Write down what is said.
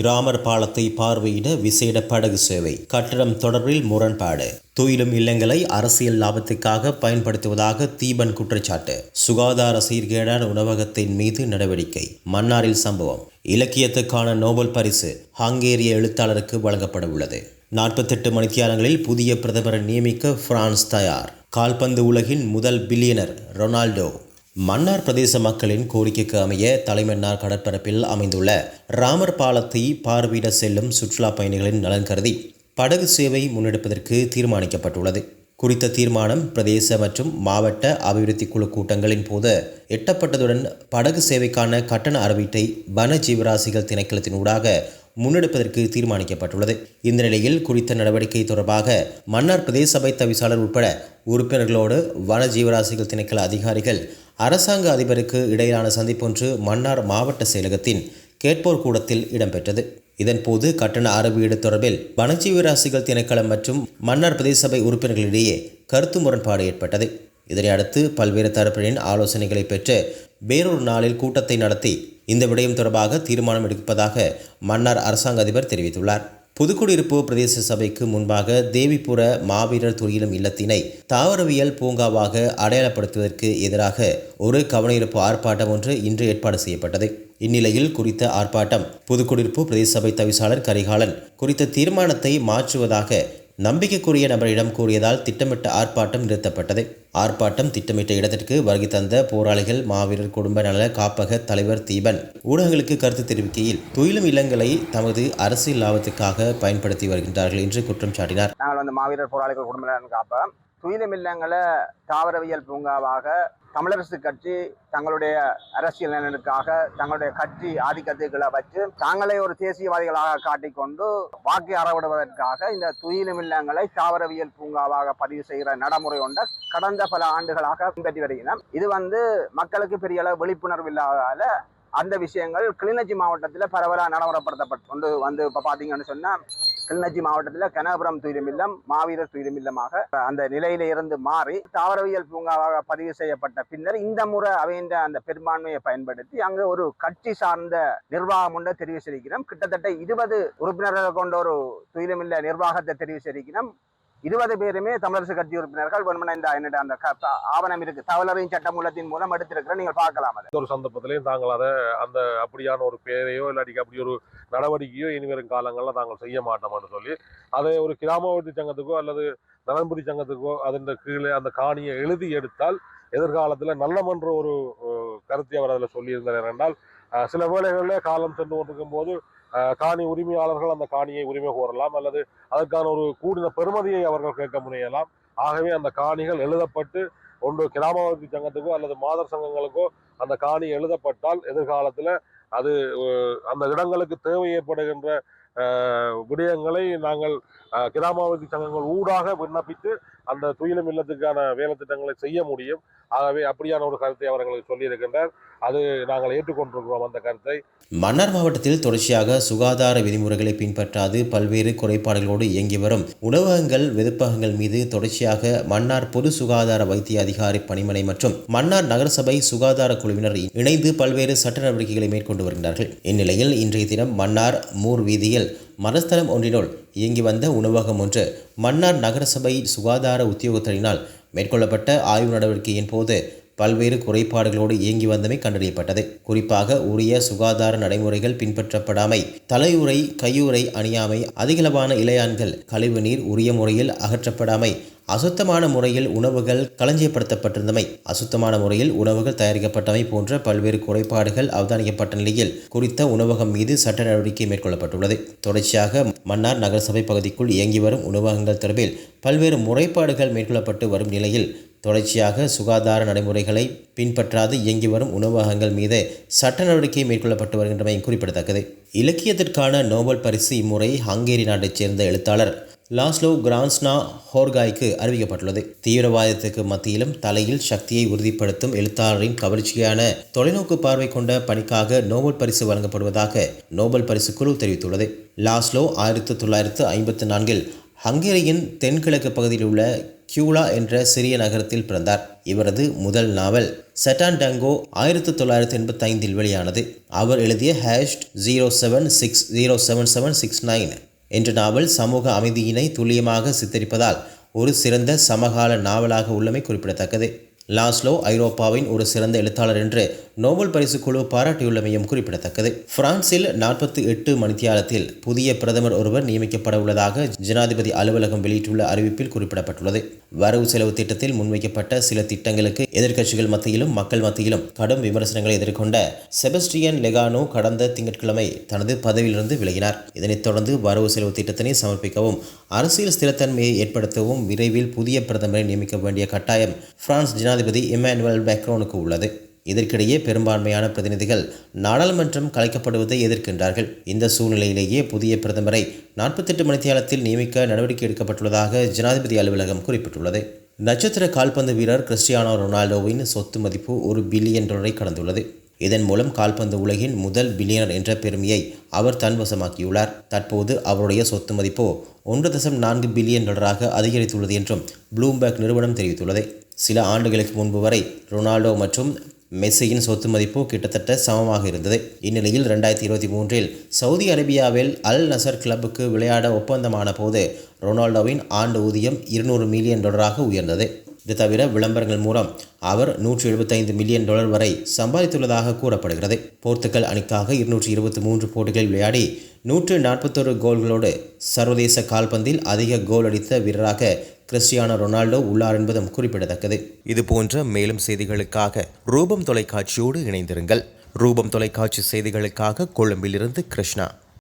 இராமர் பாலத்தை பார்வையிட விசேட படகு சேவை. கட்டடம் தொடர்பில் முரண்பாடு. துயிலும் இல்லங்களை அரசியல் லாபத்துக்காக பயன்படுத்துவதாக தீபன் குற்றச்சாட்டு. சுகாதார சீர்கேடான உணவகத்தின் மீது நடவடிக்கை. மன்னாரில் சம்பவம். இலக்கியத்துக்கான நோபல் பரிசு ஹங்கேரிய எழுத்தாளருக்கு வழங்கப்பட உள்ளது. நாற்பத்தெட்டு மணித்தியாலங்களில் புதிய பிரதமரை நியமிக்க பிரான்ஸ் தயார். கால்பந்து உலகின் முதல் பில்லியனர் ரொனால்டோ. மன்னார் பிரதேச மக்களின் கோரிக்கைக்கு அமைய தலைமன்னார் கடற்பரப்பில் அமைந்துள்ள ராமர் பாலத்தை பார்வையிட செல்லும் சுற்றுலா பயணிகளின் நலன் கருதி படகு சேவை முன்னெடுப்பதற்கு தீர்மானிக்கப்பட்டுள்ளது. குறித்த தீர்மானம் பிரதேச மற்றும் மாவட்ட அபிவிருத்தி குழு கூட்டங்களின் போது எட்டப்பட்டதுடன் படகு சேவைக்கான கட்டண அறிவீட்டை வன ஜீவராசிகள் திணைக்களத்தினூடாக முன்னெடுப்பதற்கு தீர்மானிக்கப்பட்டுள்ளது. இந்த நிலையில் குறித்த நடவடிக்கை தொடர்பாக மன்னார் பிரதேச சபை தவிசாளர் உட்பட உறுப்பினர்களோடு வன ஜீவராசிகள் திணைக்கள அதிகாரிகள் அரசாங்க அதிபருக்கு இடையிலான சந்திப்பொன்று மன்னார் மாவட்ட செயலகத்தின் கேட்போர் கூடத்தில் இடம்பெற்றது. இதன்போது கட்டண அறவீடு தொடர்பில் வனஜீவராசிகள் திணைக்களம் மற்றும் மன்னார் பிரதேச சபை உறுப்பினர்களிடையே கருத்து முரண்பாடு ஏற்பட்டது. இதனை அடுத்து பல்வேறு தரப்பினரின் ஆலோசனைகளை பெற்று வேறொரு நாளில் கூட்டத்தை நடத்தி இந்த விடயம் தொடர்பாக தீர்மானம் எடுப்பதாக மன்னார் அரசாங்க அதிபர் தெரிவித்துள்ளார். புதுக்குடியிருப்பு பிரதேச சபைக்கு முன்பாக தேவிபுர மாவீரர் துயிலும் இல்லத்தினை தாவரவியல் பூங்காவாக அடையாளப்படுத்துவதற்கு எதிராக ஒரு கவனயிருப்பு ஆர்ப்பாட்டம் ஒன்று இன்று ஏற்பாடு செய்யப்பட்டது. இந்நிலையில் குறித்த ஆர்ப்பாட்டம் புதுக்குடியிருப்பு பிரதேச சபை தவிசாளர் கரிகாலன் குறித்த தீர்மானத்தை மாற்றுவதாக நம்பிக்கைக்குரிய நபரிடம் கூறியதால் திட்டமிட்ட ஆர்ப்பாட்டம் நிறுத்தப்பட்டது. ஆர்ப்பாட்டம் திட்டமிட்ட இடத்திற்கு வருகை தந்த போராளிகள் மாவீரர் குடும்ப நல காப்பக தலைவர் தீபன் ஊடகங்களுக்கு கருத்து தெரிவிக்கையில் துயிலும் இல்லங்களை தமது அரசியல் லாபத்துக்காக பயன்படுத்தி வருகின்றார்கள் என்று குற்றம் சாட்டினார். நாங்கள் வந்து மாவீரர் போராளிகள் குடும்ப நலன் காப்பகம் துயிலும் இல்லங்களை தாவரவியல் பூங்காவாக தமிழரசு கட்சி தங்களுடைய அரசியல் நலனுக்காக தங்களுடைய கட்சி ஆதிக்கத்துக்களை வச்சு தாங்களே ஒரு தேசியவாதிகளாக காட்டிக்கொண்டு வாக்கை அறவிடுவதற்காக இந்த துயிலும் இல்லங்களை தாவரவியல் பூங்காவாக பதிவு செய்கிற நடைமுறை ஒன்றை கடந்த பல ஆண்டுகளாக பின்பற்றி வருகிறோம் இது வந்து மக்களுக்கு பெரிய அளவு விழிப்புணர்வு இல்லாததால அந்த விஷயங்கள் கிளிநொச்சி மாவட்டத்தில் பரவலாக நடைமுறைப்படுத்தப்பட்டு கொண்டு வந்து இப்போ பார்த்தீங்கன்னு சொன்னால் கிளிநொச்சி மாவட்டத்தில் கனகபுரம் துயிலுமில்லம் மாவீரர் துயிலுமில்லமாக அந்த நிலையில இருந்து மாறி தாவரவியல் பூங்காவாக பதிவு செய்யப்பட்ட பின்னர் இந்த முறை அவைந்த அந்த பெரும்பான்மையை பயன்படுத்தி அங்கு ஒரு கட்சி சார்ந்த நிர்வாகம் ஒன்றை தெரிவு செய்திருக்கிறோம் கிட்டத்தட்ட இருபது உறுப்பினர்கள் கொண்ட ஒரு துயிலுமில்ல நிர்வாகத்தை தெரிவு செய்திருக்கிறோம் இருபது பேருமே தமிழரசு கட்சி உறுப்பினர்கள் வெண்மன இந்த அந்த ஆவணம் இருக்கு. தவளரின் சட்டமூலத்தின் மூலம் எடுத்திருக்கிற நீங்கள் பார்க்கலாம் ஒரு சந்தர்ப்பத்திலையும் தாங்கள் அதை அந்த அப்படியான ஒரு பேரையோ இல்லாட்டி அப்படி ஒரு நடவடிக்கையோ இனிவரும் காலங்களில் தாங்கள் செய்ய மாட்டோம்னு சொல்லி அதை ஒரு கிராமவட்டி சங்கத்துக்கோ அல்லது நலன்புரி சங்கத்துக்கோ அதன் கீழே அந்த காணியை எழுதி எடுத்தால் எதிர்காலத்தில் நல்லமன்ற ஒரு கருத்தை அவர் அதில் சொல்லியிருந்தார். என்றால் சில வேளைகளில் காலம் சென்று கொண்டிருக்கும் போது காணி உரிமையாளர்கள் அந்த காணியை உரிமை கோரலாம் அல்லது அதற்கான ஒரு கூடின பெருமதியை அவர்கள் கேட்க முனையலாம். ஆகவே அந்த காணிகள் எழுதப்பட்டு ஒன்று கிராமவர்த்தி சங்கத்துக்கோ அல்லது மாதர் சங்கங்களுக்கோ அந்த காணி எழுதப்பட்டால் எதிர்காலத்தில் அது அந்த இடங்களுக்கு தேவை ஏற்படுகின்ற விடயங்களை நாங்கள் கிராமவர்த்தி சங்கங்கள் ஊடாக விண்ணப்பித்து அந்த துயிலும் இல்லத்துக்கான வேலை திட்டங்களை செய்ய முடியும். ஆகவே அப்படியான ஒரு கருத்தை அவர்களுக்கு சொல்லியிருக்கின்றார். அது நாங்கள் ஏற்றுக்கொண்டிருக்கிறோம் அந்த கருத்தை. மன்னார் மாவட்டத்தில் தொடர்ச்சியாக சுகாதார விதிமுறைகளை பின்பற்றாது பல்வேறு குறைபாடுகளோடு இயங்கி வரும். உணவகங்கள் வெதுப்பகங்கள் மீது தொடர்ச்சியாக மன்னார் பொது சுகாதார வைத்திய அதிகாரி பணிமனை மற்றும் மன்னார் நகரசபை சுகாதார குழுவினர் இணைந்து பல்வேறு சட்ட நடவடிக்கைகளை மேற்கொண்டு வருகின்றார்கள். இந்நிலையில் இன்றைய தினம் மன்னார் மூர் வீதியில் மனஸ்தலம் ஒன்றினுள் இயங்கி வந்த உணவகம் ஒன்று மன்னார் நகரசபை சுகாதார உத்தியோகத்தரினால் மேற்கொள்ளப்பட்ட ஆய்வு நடவடிக்கையின் போது பல்வேறு குறைபாடுகளோடு இயங்கி வந்தமை கண்டறியப்பட்டது. குறிப்பாக உரிய சுகாதார நடைமுறைகள் பின்பற்றப்படாமை தலையுறை கையுறை அணியாமை அதிகளவான இலையான்கள் கழிவுநீர் உரிய முறையில் அகற்றப்படாமை அசுத்தமான முறையில் உணவுகள் களஞ்சியப்படுத்தப்பட்டிருந்தமை அசுத்தமான முறையில் உணவுகள் தயாரிக்கப்பட்டமை போன்ற பல்வேறு குறைபாடுகள் அவதானிக்கப்பட்ட நிலையில் குறித்த உணவகம் மீது சட்ட நடவடிக்கை மேற்கொள்ளப்பட்டுள்ளது. தொடர்ச்சியாக மன்னார் நகரசபை பகுதிக்குள் இயங்கி வரும் உணவகங்கள் தொடர்பில் பல்வேறு முறைப்பாடுகள் மேற்கொள்ளப்பட்டு வரும் நிலையில் தொடர்ச்சியாக சுகாதார நடைமுறைகளை பின்பற்றாது இயங்கி வரும் உணவகங்கள் மீது சட்ட நடவடிக்கை மேற்கொள்ளப்பட்டு வருகின்றமை குறிப்பிடத்தக்கது. இலக்கியத்திற்கான நோபல் பரிசு இம்முறை ஹங்கேரி நாட்டைச் சேர்ந்த எழுத்தாளர் லாஸ்லோ கிரான்ஸ்னா ஹோர்காய்க்கு அறிவிக்கப்பட்டுள்ளது. தீவிரவாதத்துக்கு மத்தியிலும் தலையில் சக்தியை உறுதிப்படுத்தும் எழுத்தாளரின் கவர்ச்சியான தொலைநோக்கு பார்வை கொண்ட பணிக்காக நோபல் பரிசு வழங்கப்படுவதாக நோபல் பரிசு குழு தெரிவித்துள்ளது. லாஸ்லோ ஆயிரத்தி தொள்ளாயிரத்து ஐம்பத்தி நான்கில் ஹங்கேரியின் தென்கிழக்கு பகுதியில் உள்ள கியூலா என்ற சிறிய நகரத்தில் பிறந்தார். இவரது முதல் நாவல் செட்டான் டங்கோ ஆயிரத்தி தொள்ளாயிரத்தி எண்பத்தி ஐந்தில் வெளியானது. அவர் எழுதிய hashed zero seven six zero seven seven six nine என்ற நாவல் சமூக அமைதியினை துல்லியமாக சித்தரிப்பதால் ஒரு சிறந்த சமகால நாவலாக உள்ளமை குறிப்பிடத்தக்கது. லாஸ்லோ ஐரோப்பாவின் ஒரு சிறந்த எழுத்தாளர் என்று நோபல் பரிசு குழு பாராட்டியுள்ளமையும் குறிப்பிடத்தக்கது. பிரான்சில் நாற்பத்தி எட்டு மணித்தியாலத்தில் புதிய பிரதமர் ஒருவர் நியமிக்கப்பட உள்ளதாக ஜனாதிபதி அலுவலகம் வெளியிட்டுள்ள அறிவிப்பில் குறிப்பிடப்பட்டுள்ளது. வரவு செலவு திட்டத்தில் முன்வைக்கப்பட்ட சில திட்டங்களுக்கு எதிர்க்கட்சிகள் மத்தியிலும் மக்கள் மத்தியிலும் கடும் விமர்சனங்களை எதிர்கொண்ட செபஸ்டியன் லெகானோ கடந்த திங்கட்கிழமை தனது பதவியிலிருந்து விலகினார். இதனைத் தொடர்ந்து வரவு செலவு திட்டத்தினை சமர்ப்பிக்கவும் அரசியல் ஸ்திரத்தன்மையை ஏற்படுத்தவும் விரைவில் புதிய பிரதமரை நியமிக்க வேண்டிய கட்டாயம் பிரான்ஸ் ஜனாதிபதி இமானுவல் மேக்ரோனுக்கு உள்ளது. இதற்கிடையே பெரும்பான்மையான பிரதிநிதிகள் நாடாளுமன்றம் கலைக்கப்படுவதை எதிர்க்கின்றார்கள். இந்த சூழ்நிலையிலேயே புதிய பிரதமரை நாற்பத்தெட்டு மணித்தியாலத்தில் நியமிக்க நடவடிக்கை எடுக்கப்பட்டுள்ளதாக ஜனாதிபதி அலுவலகம் குறிப்பிட்டுள்ளது. நட்சத்திர கால்பந்து வீரர் கிறிஸ்டியானோ ரொனால்டோவின் சொத்து மதிப்பு ஒரு பில்லியன் டாலரை கடந்துள்ளது. இதன் மூலம் கால்பந்து உலகின் முதல் பில்லியனர் என்ற பெருமையை அவர் தன்வசமாக்கியுள்ளார். தற்போது அவருடைய சொத்து மதிப்போ ஒன்று தசம் நான்கு பில்லியன் டாலராக அதிகரித்துள்ளது என்றும் ப்ளூம்பர்க் நிறுவனம் தெரிவித்துள்ளது. சில ஆண்டுகளுக்கு முன்பு வரை ரொனால்டோ மற்றும் மெஸ்ஸியின் சொத்து மதிப்பு கிட்டத்தட்ட சமமாக இருந்தது. இந்நிலையில் ரெண்டாயிரத்தி இருபத்தி மூன்றில் சவுதி அரேபியாவில் அல் நசர் கிளப்புக்கு விளையாட ஒப்பந்தமான போது ரொனால்டோவின் ஆண்டு ஊதியம் இருநூறு மில்லியன் டாலராக உயர்ந்தது. இது தவிர விளம்பரங்கள் மூலம் அவர் நூற்றி எழுபத்தைந்து மில்லியன் டாலர் வரை சம்பாதித்துள்ளதாக கூறப்படுகிறது. போர்த்துகல் அணிக்காக இருநூற்றி இருபத்தி மூன்று போட்டிகளில் விளையாடி நூற்று நாற்பத்தொரு கோல்களோடு சர்வதேச கால்பந்தில் அதிக கோல் அடித்த வீரராக கிறிஸ்டியானோ ரொனால்டோ உள்ளார் என்பதும் குறிப்பிடத்தக்கது. இதுபோன்ற மேலும் செய்திகளுக்காக ரூபம் தொலைக்காட்சியோடு இணைந்திருங்கள். ரூபம் தொலைக்காட்சி செய்திகளுக்காக கொழும்பிலிருந்து கிருஷ்ணா.